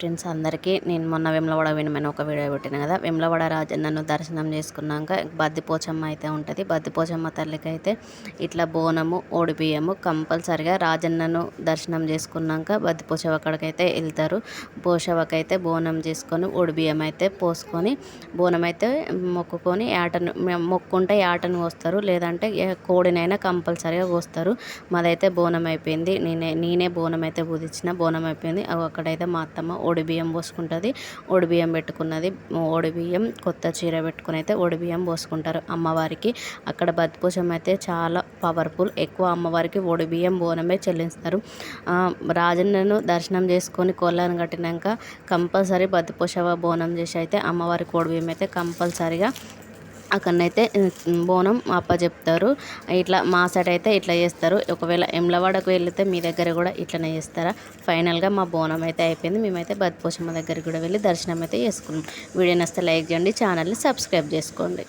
Friends అందరికీ నేను మొన్న వెమ్లవాడ వినమని ఒక వీడియో పెట్టిన కదా. వెమ్లవాడ రాజన్నను దర్శనం చేసుకున్నాక బద్దిపోచమ్మ అయితే ఉంటుంది. బద్దిపోచమ్మ తల్లికి అయితే ఇట్లా బోనము ఓడిబియ్యము కంపల్సరిగా రాజన్నను దర్శనం చేసుకున్నాక బద్దిపోచవ అక్కడికైతే వెళ్తారు. పోషవకైతే బోనం చేసుకొని ఓడిబియ్యం అయితే పోసుకొని బోనం అయితే మొక్కుకొని ఆటను మొక్కుంటే ఆటను వస్తారు లేదంటే కోడినైనా కంపల్సరిగా కోస్తారు మాదైతే బోనం అయిపోయింది. నేనే నేనే బోనం అయితే పూజించిన బోనం అయిపోయింది. అక్కడైతే మా అత్తమ్మ ఒడి బియ్యం పోసుకుంటుంది. ఒడి బియ్యం పెట్టుకున్నది. ఒడి బియ్యం కొత్త చీర పెట్టుకుని అయితే ఒడి బియ్యం పోసుకుంటారు అమ్మవారికి. అక్కడ బతిపోషం అయితే చాలా పవర్ఫుల్. ఎక్కువ అమ్మవారికి ఒడి బియ్యం బోనమే చెల్లిస్తారు. రాజన్నను దర్శనం చేసుకొని కోళ్ళను కట్టినాక కంపల్సరీ బతిపోషవ బోనం చేసి అయితే అమ్మవారికి ఒడి బియ్యం అయితే కంపల్సరీగా అక్కడనైతే బోనం అప్పచెప్తారు ఇట్లా మా సైడ్ అయితే ఇట్లా చేస్తారు. ఒకవేళ ఎమ్లవాడకు వెళితే మీ దగ్గర కూడా ఇట్లనే చేస్తారా? ఫైనల్గా మా బోనం అయితే అయిపోయింది. మేమైతే బతిపోషమ్మ దగ్గరికి కూడా వెళ్ళి దర్శనం అయితే చేసుకున్నాం. వీడియో నస్తే లైక్ చేయండి ఛానల్ని సబ్స్క్రైబ్ చేసుకోండి.